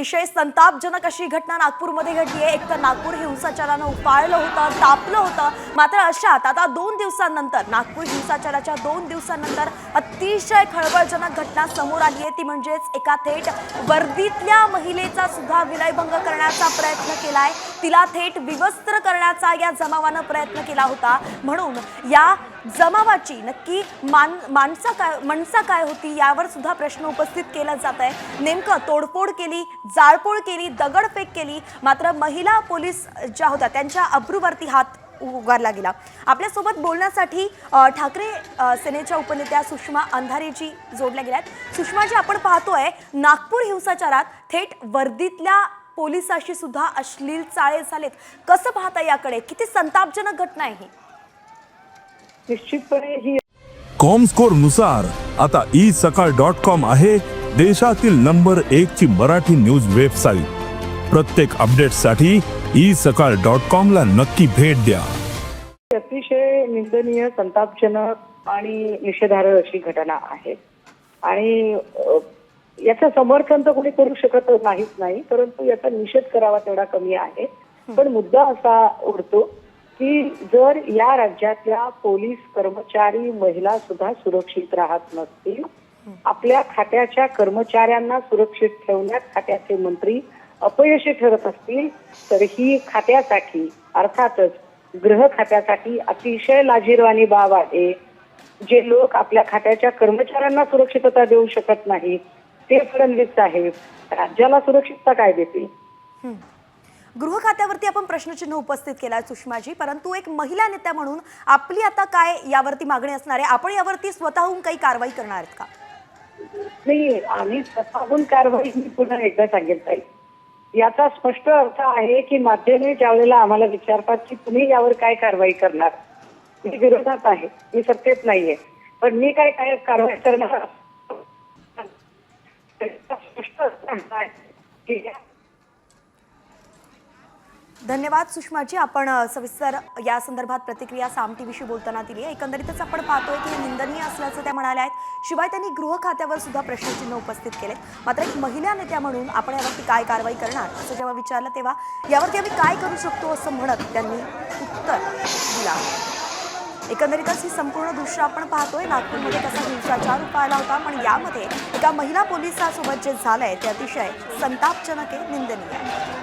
अतिशय संतापजनक अशी घटना नागपूरमध्ये घडली आहे. एक तर नागपूर हिंसाचारानं उपाळलं होतं तापलं होतं. मात्र अशात आता दोन दिवसांनंतर नागपूर हिंसाचाराच्या दोन दिवसांनंतर अतिशय खळबळजनक घटना समोर आली आहे. ती म्हणजेच एका थेट वर्दीतल्या महिलेचा सुद्धा विलयभंग करण्याचा प्रयत्न केला आहे तिला थेट विवस्त्र करण्याचा या जमावानं प्रयत्न केला होता. म्हणून या जमावाची नक्की मान माणसा काय मनसा काय होती यावर सुद्धा प्रश्न उपस्थित केला जात आहे. नेमकं तोडफोड केली जाळपोळ केली दगडफेक केली मात्र महिला पोलीस ज्या होत्या त्यांच्या अब्रूवरती हात उगारला गेला. आपल्यासोबत बोलण्यासाठी ठाकरे सेनेच्या उपनेत्या सुषमा अंधारेजी जोडल्या गेल्या आहेत सुषमाजी आपण पाहतोय नागपूर हिंसाचारात थेट वर्दीतल्या पोलिसाशी सुद्धा अश्लील चाळे झालेत. कसं पाहता याकडे? किती संतापजनक घटना आहे ही? निश्चितपणे ही कॉमस्कोरनुसार आता ई सकाळ डॉट कॉम आहे देशातील नंबर एक ची मराठी न्यूज वेबसाईट. प्रत्येक अपडेटसाठी ई सकाळ डॉट कॉम ला नक्की भेट द्या. अतिशय निंदनीय संतापजनक आणि निषेधार्ह अशी घटना आहे. आणि याचं समर्थन तर कोणी करू शकत नाहीच नाही परंतु याचा निषेध करावा तेवढा कमी आहे. पण मुद्दा असा उरतो की जर या राज्यातल्या पोलीस कर्मचारी महिला सुद्धा सुरक्षित राहत नसतील आपल्या खात्याच्या कर्मचाऱ्यांना सुरक्षित ठेवण्यात खात्याचे मंत्री अपयशी ठरत असतील तर ही खात्यासाठी अर्थातच गृह खात्यासाठी अतिशय लाजीरवाणी बाब आहे. जे लोक आपल्या खात्याच्या कर्मचाऱ्यांना सुरक्षितता देऊ शकत नाहीत ते फडणवीस साहेब राज्याला सुरक्षितता काय देतील? गृह खात्यावरती आपण प्रश्नचिन्ह उपस्थित केला सुषमाजी परंतु एक महिला नेत्या म्हणून आपली आता काय यावरती मागणी असणार आहे? आपण यावरती स्वतःहून काही कारवाई करणार आहेत का? नाही आम्ही स्वतःहून कारवाई मी पुन्हा एकदा सांगेल ताई. याचा स्पष्ट अर्थ आहे की माध्यमे ज्या वेळेला आम्हाला विचारतात की तुम्ही यावर काय कारवाई करणार? मी विरोधात आहे मी सत्तेत नाहीये. पण मी काय काय कारवाई करणार त्याचा स्पष्ट अर्थ असा आहे की या धन्यवाद सुषमाजी. आपण सविस्तर या संदर्भात प्रतिक्रिया साम टीव्हीशी बोलताना दिली आहे. एकंदरीतच आपण पाहतोय की हे निंदनीय असल्याचं त्या म्हणाल्या आहेत. शिवाय त्यांनी गृह खात्यावर सुद्धा प्रश्नचिन्ह उपस्थित केले मात्र एक महिला नेत्या म्हणून आपण यावरती काय कारवाई करणार असं जेव्हा विचारलं तेव्हा यावरती आम्ही काय करू शकतो असं म्हणत त्यांनी उत्तर दिलं आहे. एकंदरीतच ही संपूर्ण दृश्य आपण पाहतोय. नागपूरमध्ये कसा हिंसाचार पाहिला होता पण यामध्ये एका महिला पोलिसासोबत जे झालंय ते अतिशय संतापजनक आहे निंदनीय आहे.